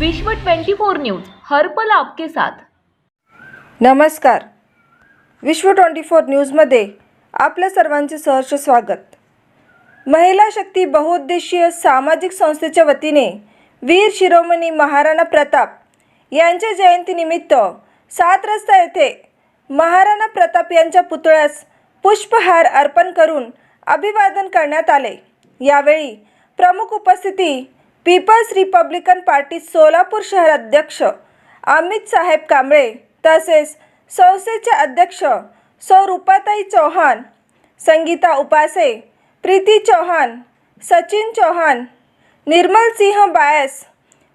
विश्व 24 न्यूज हर पल आपके साथ. नमस्कार. विश्व ट्वेंटी फोर न्यूजमध्ये आपल्या सर्वांचे सहर्ष स्वागत. महिला शक्ती बहुउद्देशीय सामाजिक संस्थेच्या वतीने वीर शिरोमणी महाराणा प्रताप यांच्या जयंतीनिमित्त सात रस्ता येथे महाराणा प्रताप यांच्या पुतळ्यास पुष्पहार अर्पण करून अभिवादन करण्यात आले. यावेळी प्रमुख उपस्थिती पीपल्स रिपब्लिकन पार्टी सोलापूर शहर अध्यक्ष अमित साहेब कांबळे तसेच संस्थेचे अध्यक्ष सौ रुपाताई चौहान संगीता उपासे प्रीती चौहान सचिन चौहान निर्मल सिंह बायस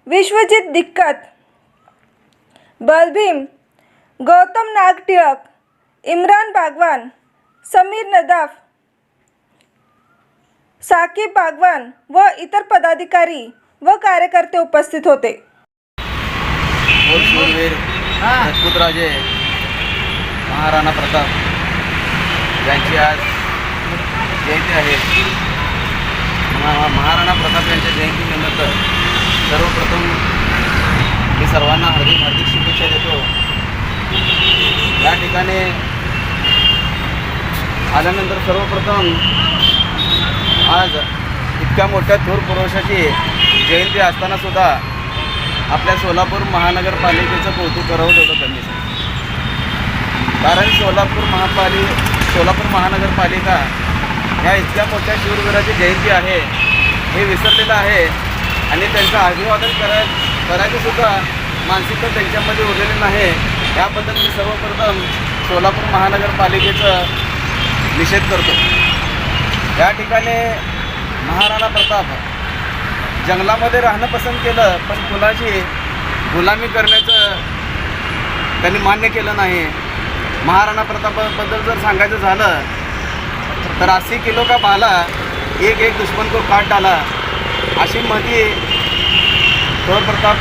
विश्वजित दिक्कत बलभीम गौतम नाग टिळक इम्रान बागवान समीर नदाफ साकीब बागवान व इतर पदाधिकारी व कार्यकर्ते उपस्थित होते. राजपूतराजे महाराणा प्रताप यांची आज जयंती आहे. महा महाराणा प्रताप यांच्या जयंतीनिमित्त सर्वप्रथम मी सर्वांना हार्दिक हार्दिक शुभेच्छा देतो. या ठिकाणी आल्यानंतर सर्वप्रथम आज इतक्या मोठ्या थोर पुरुषाची जयंती असताना सुद्धा आपल्या सोलापूर महानगरपालिकेचं कौतुक करावं तेवढं कमीच आहे कारण सोलापूर महापालि सोलापूर महानगरपालिका ह्या इतक्या मोठ्या शूरवीराची जयंती आहे हे विसरलेलं आहे आणि त्यांचं अभिवादन करा करायचंसुद्धा मानसिकता त्यांच्यामध्ये उरलेली नाही. याबद्दल मी सर्वप्रथम सोलापूर महानगरपालिकेचं निषेध करतो. या ठिकाणी महाराणा प्रताप जंगलामध्ये राहणं पसंत केलं पण कुणाची गुलामी करण्याचं त्यांनी मान्य केलं नाही. महाराणा प्रतापाबद्दल जर सांगायचं झालं तर अस्सी किलो का भाला एक एक दुश्मन को काट डाला अशी मती थोर प्रताप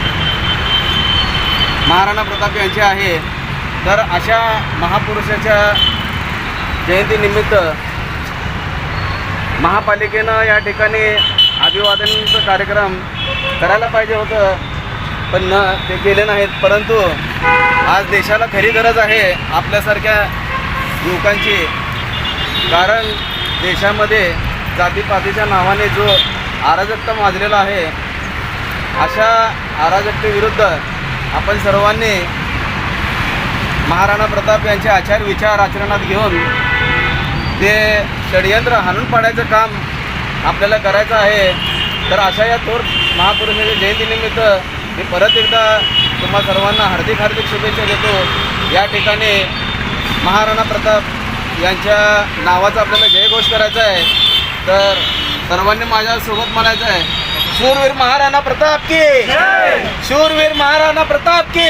महाराणा प्रताप यांची आहे. तर अशा महापुरुषाच्या जयंतीनिमित्त महापालिकेनं या ठिकाणी अभिवादनाचा कार्यक्रम करायला पाहिजे होतं पण न ते केले नाहीत. परंतु आज देशाला खरी गरज आहे आपल्यासारख्या युवकांची कारण देशामध्ये जातीपातीच्या नावाने जो अराजकता माजलेला आहे अशा अराजकतेविरुद्ध आपण सर्वांनी महाराणा प्रताप यांचे आचार विचार आचरणात घेऊन ते षडयंत्र हाणून पाडायचं काम आपल्याला करायचं आहे. तर अशा या थोर महापुरुषाच्या जयंतीनिमित्त मी परत एकदा तुम्हा सर्वांना हार्दिक हार्दिक शुभेच्छा देतो. या ठिकाणी महाराणा प्रताप यांच्या नावाचा आपल्याला जयघोष करायचा आहे. तर सर्वांनी माझ्यासोबत म्हणायचं आहे. शूरवीर महाराणा प्रताप की शूरवीर महाराणा प्रताप की